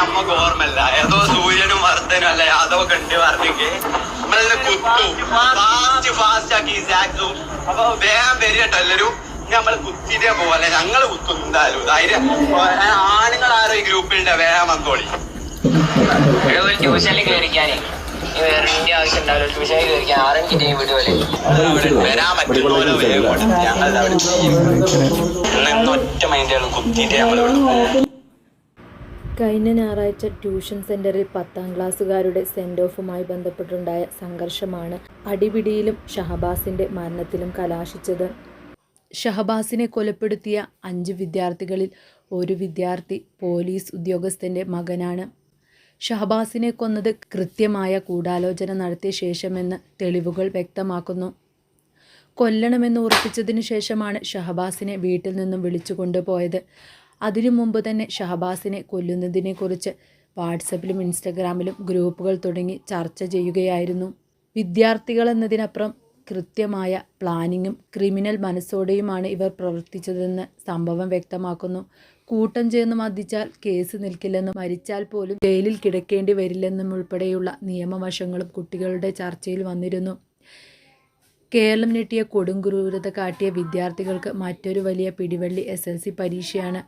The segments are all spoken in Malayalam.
നമ്മക്ക് ഓർമ്മല്ല ഏതോ സൂര്യനും വർദ്ധനും അല്ല? യാതോ കണ്ടി പറഞ്ഞെങ്കിൽ നമ്മളതിനെ കുത്തു. ഫാസ്റ്റ് ഫാസ്റ്റ് ആക്കി സാക്സു അപ്പൊ വേഗം വരികട്ടോ എല്ലാരും. ഇനി നമ്മൾ കുത്തിട്ടേ പോലെ ഞങ്ങൾ കുത്തും എന്തായാലും. ധൈര്യം. ആണുങ്ങൾ ആരോ ഈ ഗ്രൂപ്പിലുണ്ട് വേഗം വന്നോളി. ട്യൂഷനിൽ കയറിക്കാനേ വേറെ ഇന്ത്യ ആവശ്യം ഉണ്ടാവില്ല ട്യൂഷനിൽ കയറിക്കാൻ ആറഞ്ച് ടീം വിടുവല്ലേ വരാൻ പറ്റുന്ന പോലെ വേഗം ഓടി. അവിടെ. ഒറ്റ മൈൻഡുകളും കുത്തിയിട്ട് ഞങ്ങൾ പോകും കഴിഞ്ഞ ഞായറാഴ്ച ട്യൂഷൻ സെന്ററിൽ പത്താം ക്ലാസ്സുകാരുടെ സെൻഡ് ഓഫുമായി ബന്ധപ്പെട്ടുണ്ടായ സംഘർഷമാണ് അടിപിടിയിലും ഷഹബാസിന്റെ മരണത്തിലും കലാശിച്ചത്. ഷഹബാസിനെ കൊലപ്പെടുത്തിയ അഞ്ച് വിദ്യാർത്ഥികളിൽ ഒരു വിദ്യാർത്ഥി പോലീസ് ഉദ്യോഗസ്ഥന്റെ മകനാണ്. ഷഹബാസിനെ കൊന്നത് കൃത്യമായ ഗൂഢാലോചന നടത്തിയ ശേഷമെന്ന് തെളിവുകൾ വ്യക്തമാക്കുന്നു. കൊല്ലണമെന്ന് ഉറപ്പിച്ചതിന് ശേഷമാണ് ഷഹബാസിനെ വീട്ടിൽ നിന്നും വിളിച്ചു കൊണ്ടുപോയത് അതിനു മുമ്പ് തന്നെ ഷഹബാസിനെ കൊല്ലുന്നതിനെക്കുറിച്ച് വാട്സപ്പിലും ഇൻസ്റ്റഗ്രാമിലും ഗ്രൂപ്പുകൾ തുടങ്ങി ചർച്ച ചെയ്യുകയായിരുന്നു. വിദ്യാർത്ഥികൾ എന്നതിനപ്പുറം കൃത്യമായ പ്ലാനിങ്ങും ക്രിമിനൽ മനസ്സോടെയുമാണ് ഇവർ പ്രവർത്തിച്ചതെന്ന് സംഭവം വ്യക്തമാക്കുന്നു. കൂട്ടം ചേർന്ന് മർദ്ദിച്ചാൽ കേസ് നിൽക്കില്ലെന്നും മരിച്ചാൽ പോലും ജയിലിൽ കിടക്കേണ്ടി വരില്ലെന്നും ഉൾപ്പെടെയുള്ള നിയമവശങ്ങളും കുട്ടികളുടെ ചർച്ചയിൽ വന്നിരുന്നു. കേരളം ഞെട്ടിയ കൊടുങ്ക്രൂരത കാട്ടിയ വിദ്യാർത്ഥികൾക്ക് മറ്റൊരു വലിയ പിടിവള്ളി എസ് എൽ സി പരീക്ഷയാണ്.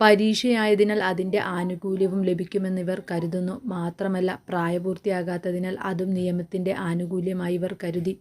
പരീക്ഷയായതിനാൽ അതിന്റെ ആനുകൂല്യവും ലഭിക്കുമെന്ന് ഇവർ കരുതുന്നു. മാത്രമല്ല പ്രായപൂർത്തിയാകാത്തതിനാൽ അതും നിയമത്തിന്റെ ആനുകൂല്യമായി ഇവർ കരുതി.